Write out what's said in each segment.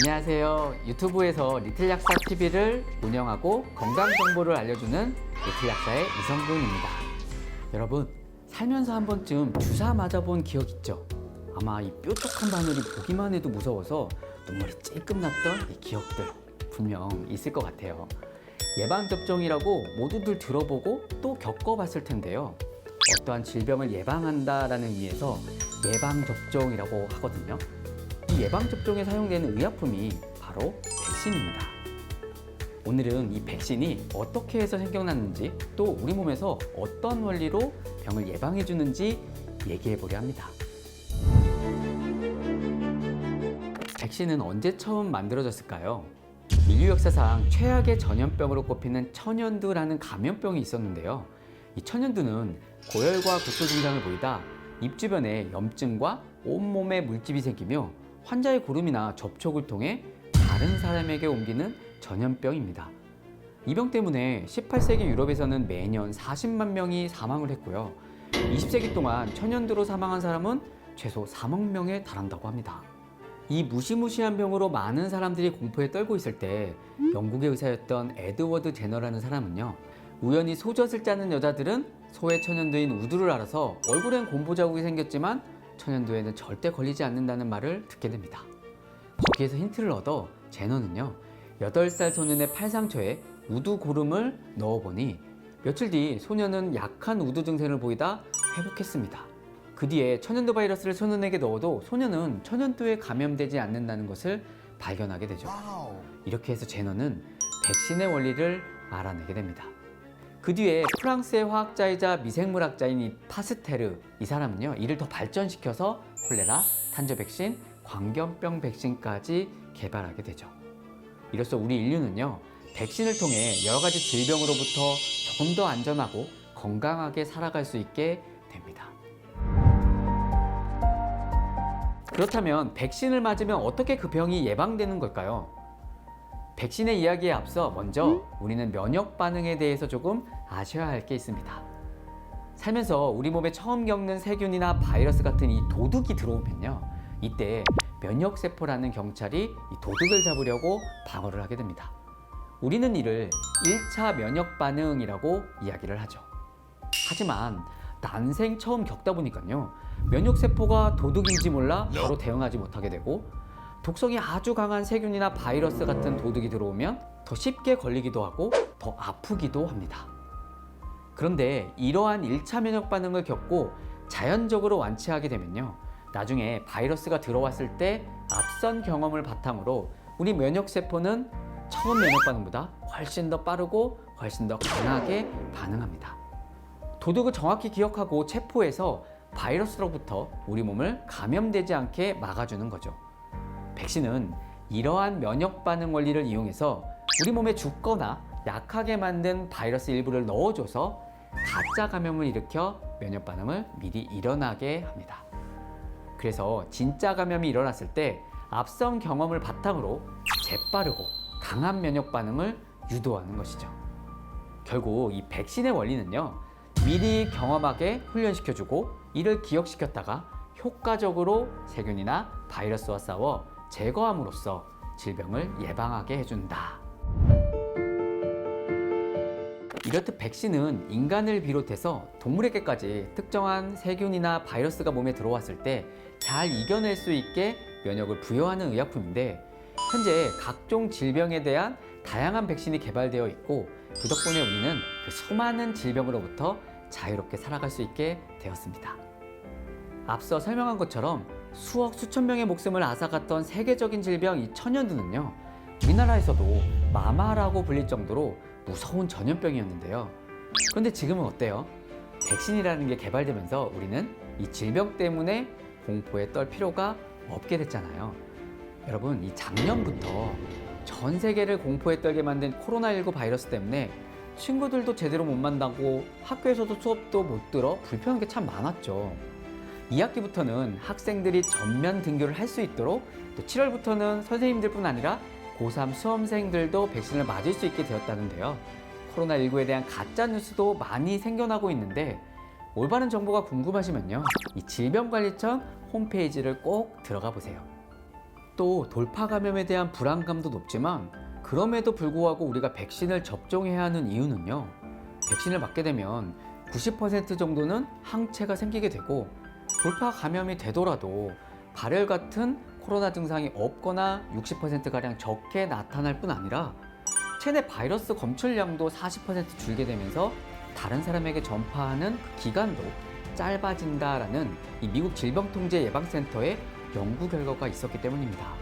안녕하세요. 유튜브에서 리틀 약사 TV를 운영하고 건강 정보를 알려주는 리틀 약사의 이성근입니다. 여러분, 살면서 한 번쯤 주사 맞아본 기억 있죠? 아마 이 뾰족한 바늘이 보기만 해도 무서워서 눈물이 찔끔 났던 이 기억들 분명 있을 것 같아요. 예방접종이라고 모두들 들어보고 또 겪어봤을 텐데요. 어떠한 질병을 예방한다라는 의미에서 예방접종이라고 하거든요. 이 예방접종에 사용되는 의약품이 바로 백신입니다. 오늘은 이 백신이 어떻게 해서 생겨났는지 또 우리 몸에서 어떤 원리로 병을 예방해 주는지 얘기해 보려 합니다. 백신은 언제 처음 만들어졌을까요? 인류 역사상 최악의 전염병으로 꼽히는 천연두라는 감염병이 있었는데요. 이 천연두는 고열과 구토 증상을 보이다 입 주변에 염증과 온몸에 물집이 생기며 환자의 고름이나 접촉을 통해 다른 사람에게 옮기는 전염병입니다. 이 병 때문에 18세기 유럽에서는 매년 40만 명이 사망을 했고요. 20세기 동안 천연두로 사망한 사람은 최소 4억 명에 달한다고 합니다. 이 무시무시한 병으로 많은 사람들이 공포에 떨고 있을 때 영국의 의사였던 에드워드 제너라는 사람은요 우연히 소젖을 짜는 여자들은 소의 천연두인 우두를 알아서 얼굴엔 곰보 자국이 생겼지만 천연두에는 절대 걸리지 않는다는 말을 듣게 됩니다. 거기에서 힌트를 얻어 제너는요 8살 소년의 팔상처에 우두 고름을 넣어보니 며칠 뒤 소년은 약한 우두 증세를 보이다 회복했습니다. 그 뒤에 천연두 바이러스를 소년에게 넣어도 소년은 천연두에 감염되지 않는다는 것을 발견하게 되죠. 이렇게 해서 제너는 백신의 원리를 알아내게 됩니다. 그 뒤에 프랑스의 화학자이자 미생물학자인 이 파스테르 이 사람은요 이를 더 발전시켜서 콜레라, 탄저 백신, 광견병 백신까지 개발하게 되죠. 이로써 우리 인류는요 백신을 통해 여러 가지 질병으로부터 조금 더 안전하고 건강하게 살아갈 수 있게 됩니다. 그렇다면 백신을 맞으면 어떻게 그 병이 예방되는 걸까요? 백신의 이야기에 앞서 먼저 우리는 면역 반응에 대해서 조금 아셔야 할 게 있습니다. 살면서 우리 몸에 처음 겪는 세균이나 바이러스 같은 이 도둑이 들어오면요. 이때 면역세포라는 경찰이 이 도둑을 잡으려고 방어를 하게 됩니다. 우리는 이를 1차 면역 반응이라고 이야기를 하죠. 하지만 난생 처음 겪다 보니까요. 면역세포가 도둑인지 몰라 바로 대응하지 못하게 되고 독성이 아주 강한 세균이나 바이러스 같은 도둑이 들어오면 더 쉽게 걸리기도 하고 더 아프기도 합니다. 그런데 이러한 1차 면역 반응을 겪고 자연적으로 완치하게 되면요. 나중에 바이러스가 들어왔을 때 앞선 경험을 바탕으로 우리 면역세포는 처음 면역 반응보다 훨씬 더 빠르고 훨씬 더 강하게 반응합니다. 도둑을 정확히 기억하고 체포해서 바이러스로부터 우리 몸을 감염되지 않게 막아주는 거죠. 백신은 이러한 면역 반응 원리를 이용해서 우리 몸에 죽거나 약하게 만든 바이러스 일부를 넣어줘서 가짜 감염을 일으켜 면역 반응을 미리 일어나게 합니다. 그래서 진짜 감염이 일어났을 때 앞선 경험을 바탕으로 재빠르고 강한 면역 반응을 유도하는 것이죠. 결국 이 백신의 원리는요. 미리 경험하게 훈련시켜주고 이를 기억시켰다가 효과적으로 세균이나 바이러스와 싸워 제거함으로써 질병을 예방하게 해준다. 이렇듯 백신은 인간을 비롯해서 동물에게까지 특정한 세균이나 바이러스가 몸에 들어왔을 때 잘 이겨낼 수 있게 면역을 부여하는 의약품인데 현재 각종 질병에 대한 다양한 백신이 개발되어 있고 그 덕분에 우리는 그 수많은 질병으로부터 자유롭게 살아갈 수 있게 되었습니다. 앞서 설명한 것처럼 수억 수천 명의 목숨을 앗아갔던 세계적인 질병 이 천연두는요 우리나라에서도 마마라고 불릴 정도로 무서운 전염병이었는데요. 그런데 지금은 어때요? 백신이라는 게 개발되면서 우리는 이 질병 때문에 공포에 떨 필요가 없게 됐잖아요. 여러분, 이 작년부터 전 세계를 공포에 떨게 만든 코로나19 바이러스 때문에 친구들도 제대로 못 만나고 학교에서도 수업도 못 들어 불편한 게 참 많았죠. 2학기부터는 학생들이 전면 등교를 할 수 있도록 또 7월부터는 선생님들뿐 아니라 고3 수험생들도 백신을 맞을 수 있게 되었다는데요. 코로나19에 대한 가짜 뉴스도 많이 생겨나고 있는데 올바른 정보가 궁금하시면요. 이 질병관리청 홈페이지를 꼭 들어가 보세요. 또 돌파 감염에 대한 불안감도 높지만 그럼에도 불구하고 우리가 백신을 접종해야 하는 이유는요. 백신을 맞게 되면 90% 정도는 항체가 생기게 되고 돌파 감염이 되더라도 발열 같은 코로나 증상이 없거나 60%가량 적게 나타날 뿐 아니라 체내 바이러스 검출량도 40% 줄게 되면서 다른 사람에게 전파하는 그 기간도 짧아진다라는 이 미국 질병통제 예방센터의 연구 결과가 있었기 때문입니다.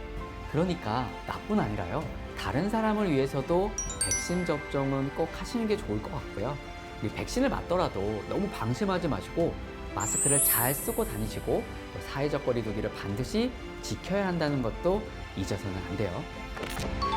그러니까 나뿐 아니라요. 다른 사람을 위해서도 백신 접종은 꼭 하시는 게 좋을 것 같고요. 이 백신을 맞더라도 너무 방심하지 마시고 마스크를 잘 쓰고 다니시고 또 사회적 거리두기를 반드시 지켜야 한다는 것도 잊어서는 안 돼요.